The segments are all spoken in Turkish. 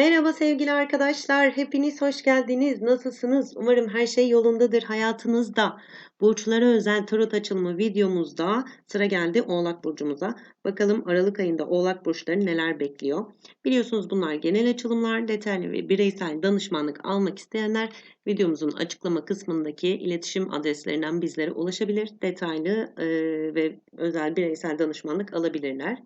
Merhaba sevgili arkadaşlar, hepiniz hoş geldiniz. Nasılsınız? Umarım her şey yolundadır hayatınızda. Burçlara özel tarot açılımı videomuzda sıra geldi Oğlak Burcumuza. Bakalım Aralık ayında Oğlak Burçları neler bekliyor? Biliyorsunuz bunlar genel açılımlar, detaylı ve bireysel danışmanlık almak isteyenler videomuzun açıklama kısmındaki iletişim adreslerinden bizlere ulaşabilir. Detaylı e, ve özel bireysel danışmanlık alabilirler.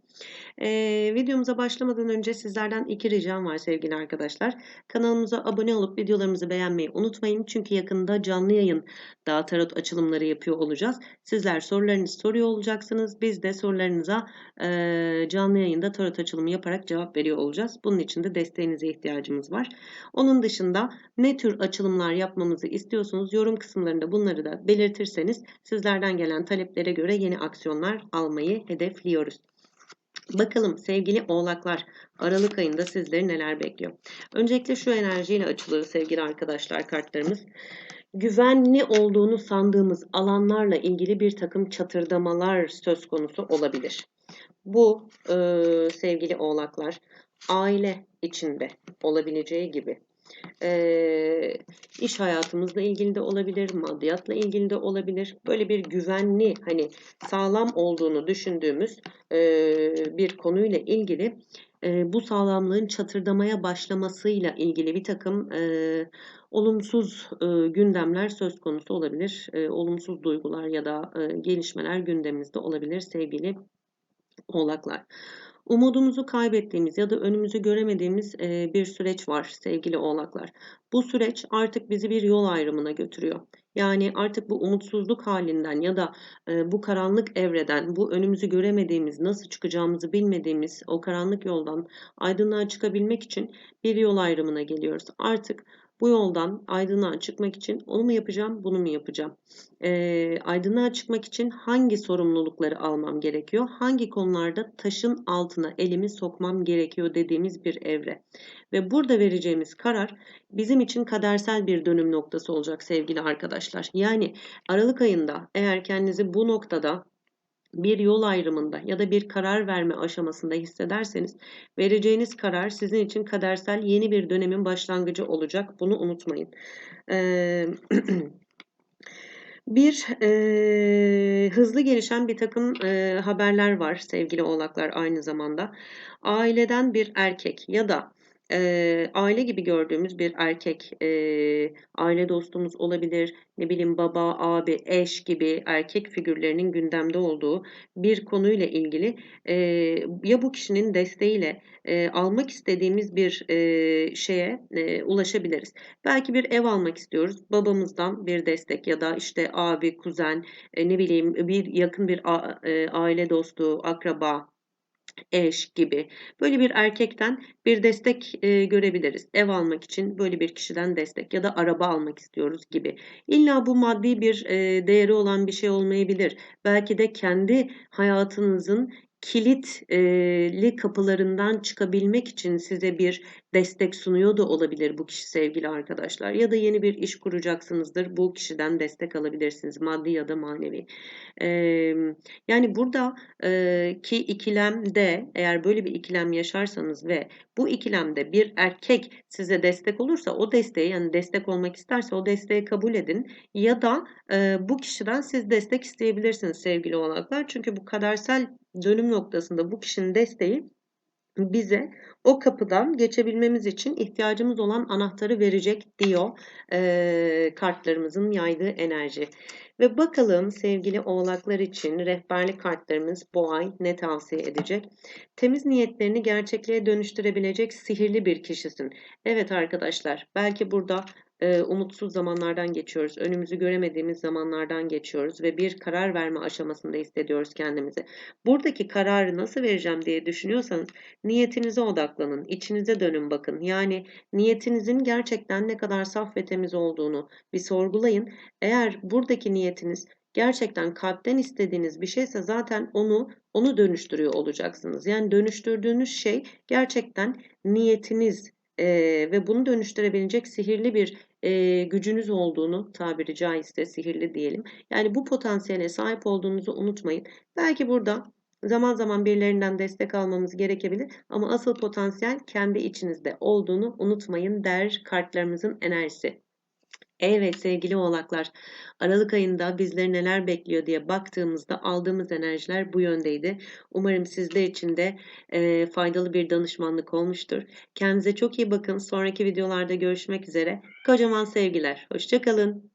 E, videomuza başlamadan önce sizlerden iki ricam var sevgili arkadaşlar. Kanalımıza abone olup videolarımızı beğenmeyi unutmayın. Çünkü yakında canlı yayın daha tarot açılımları yapıyor olacağız. Sizler sorularınızı soruyor olacaksınız. Biz de sorularınıza e, canlı yayında tarot açılımı yaparak cevap veriyor olacağız. Bunun için de desteğinize ihtiyacımız var. Onun dışında ne tür açılımlar yapmamızı istiyorsunuz yorum kısımlarında bunları da belirtirseniz sizlerden gelen taleplere göre yeni aksiyonlar almayı hedefliyoruz. Bakalım sevgili oğlaklar Aralık ayında sizleri neler bekliyor? Öncelikle şu enerjiyle açılır sevgili arkadaşlar kartlarımız. Güvenli olduğunu sandığımız alanlarla ilgili bir takım çatırdamalar söz konusu olabilir. Bu e, sevgili oğlaklar aile içinde olabileceği gibi e, iş hayatımızla ilgili de olabilir, maddiyatla ilgili de olabilir. Böyle bir güvenli, hani sağlam olduğunu düşündüğümüz e, bir konuyla ilgili e, bu sağlamlığın çatırdamaya başlamasıyla ilgili bir takım e, olumsuz e, gündemler söz konusu olabilir. E, olumsuz duygular ya da e, gelişmeler gündemimizde olabilir sevgili oğlaklar. Umudumuzu kaybettiğimiz ya da önümüzü göremediğimiz bir süreç var sevgili oğlaklar. Bu süreç artık bizi bir yol ayrımına götürüyor. Yani artık bu umutsuzluk halinden ya da bu karanlık evreden, bu önümüzü göremediğimiz, nasıl çıkacağımızı bilmediğimiz o karanlık yoldan aydınlığa çıkabilmek için bir yol ayrımına geliyoruz. Artık bu yoldan aydınlığa çıkmak için onu mu yapacağım, bunu mu yapacağım? E, aydınlığa çıkmak için hangi sorumlulukları almam gerekiyor? Hangi konularda taşın altına elimi sokmam gerekiyor dediğimiz bir evre. Ve burada vereceğimiz karar bizim için kadersel bir dönüm noktası olacak sevgili arkadaşlar. Yani Aralık ayında eğer kendinizi bu noktada bir yol ayrımında ya da bir karar verme aşamasında hissederseniz vereceğiniz karar sizin için kadersel yeni bir dönemin başlangıcı olacak. Bunu unutmayın. Bir e, hızlı gelişen bir takım e, haberler var sevgili oğlaklar aynı zamanda. Aileden bir erkek ya da e, aile gibi gördüğümüz bir erkek, e, aile dostumuz olabilir, ne bileyim baba, abi, eş gibi erkek figürlerinin gündemde olduğu bir konuyla ilgili e, ya bu kişinin desteğiyle e, almak istediğimiz bir e, şeye e, ulaşabiliriz. Belki bir ev almak istiyoruz, babamızdan bir destek ya da işte abi, kuzen, e, ne bileyim bir yakın bir a, e, aile dostu, akraba eş gibi böyle bir erkekten bir destek e, görebiliriz. Ev almak için böyle bir kişiden destek ya da araba almak istiyoruz gibi. İlla bu maddi bir e, değeri olan bir şey olmayabilir. Belki de kendi hayatınızın kilitli kapılarından çıkabilmek için size bir destek sunuyor da olabilir bu kişi sevgili arkadaşlar. Ya da yeni bir iş kuracaksınızdır. Bu kişiden destek alabilirsiniz maddi ya da manevi. yani burada ki ikilemde eğer böyle bir ikilem yaşarsanız ve bu ikilemde bir erkek size destek olursa o desteği yani destek olmak isterse o desteği kabul edin ya da bu kişiden siz destek isteyebilirsiniz sevgili olanaklar. Çünkü bu kadersel dönüm noktasında bu kişinin desteği bize o kapıdan geçebilmemiz için ihtiyacımız olan anahtarı verecek diyor e, kartlarımızın yaydığı enerji. Ve bakalım sevgili oğlaklar için rehberlik kartlarımız bu ay ne tavsiye edecek? Temiz niyetlerini gerçekliğe dönüştürebilecek sihirli bir kişisin. Evet arkadaşlar belki burada e, umutsuz zamanlardan geçiyoruz. Önümüzü göremediğimiz zamanlardan geçiyoruz ve bir karar verme aşamasında hissediyoruz kendimizi. Buradaki kararı nasıl vereceğim diye düşünüyorsanız niyetinize odaklanın, içinize dönün bakın. Yani niyetinizin gerçekten ne kadar saf ve temiz olduğunu bir sorgulayın. Eğer buradaki niyetiniz gerçekten kalpten istediğiniz bir şeyse zaten onu onu dönüştürüyor olacaksınız. Yani dönüştürdüğünüz şey gerçekten niyetiniz e, ve bunu dönüştürebilecek sihirli bir e, gücünüz olduğunu tabiri caizse sihirli diyelim. Yani bu potansiyele sahip olduğunuzu unutmayın. Belki burada Zaman zaman birilerinden destek almamız gerekebilir ama asıl potansiyel kendi içinizde olduğunu unutmayın der kartlarımızın enerjisi. Evet sevgili oğlaklar, Aralık ayında bizleri neler bekliyor diye baktığımızda aldığımız enerjiler bu yöndeydi. Umarım sizler için de e, faydalı bir danışmanlık olmuştur. Kendinize çok iyi bakın. Sonraki videolarda görüşmek üzere. Kocaman sevgiler. Hoşçakalın.